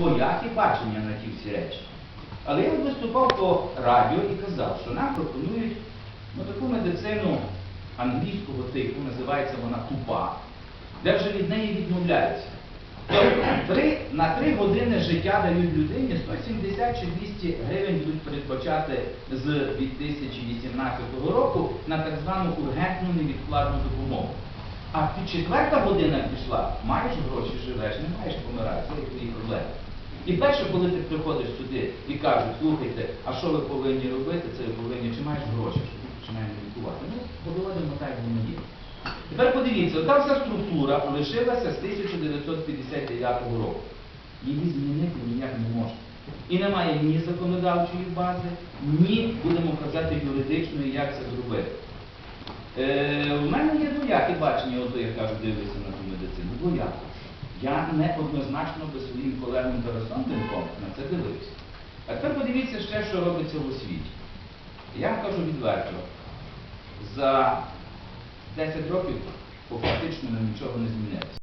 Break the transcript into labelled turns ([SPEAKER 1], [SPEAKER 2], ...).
[SPEAKER 1] двоякі бачення на ті всі речі. Але я виступав по радіо і казав, що нам пропонують ну, таку медицину англійського типу, називається вона тупа, де вже від неї відмовляються. Тобто три, на три години життя дають людині 170 чи 200 гривень будуть передбачати з 2018 року на так звану ургентну невідкладну допомогу. А під четверта година пішла, маєш гроші, живеш, не маєш помирати, це твої проблеми. І перше, коли ти приходиш сюди і кажуть, слухайте, а що ви повинні робити, це ви повинні, чи маєш гроші, тут починаємо лікувати. Ну, доводимо так, воно є. Тепер подивіться, ота вся структура лишилася з 1959 року. Її змінити ніяк не можна. І немає ні законодавчої бази, ні, будемо казати, юридичної, як це зробити. Е, у мене є двояке бачення, ото я кажу, дивлюся на ту медицину. Двояке. Я не однозначно би своїм колегам Тарасом Демком на це дивився. А тепер подивіться ще, що робиться в освіті. Я кажу відверто, за 10 років фактично нічого не змінилося.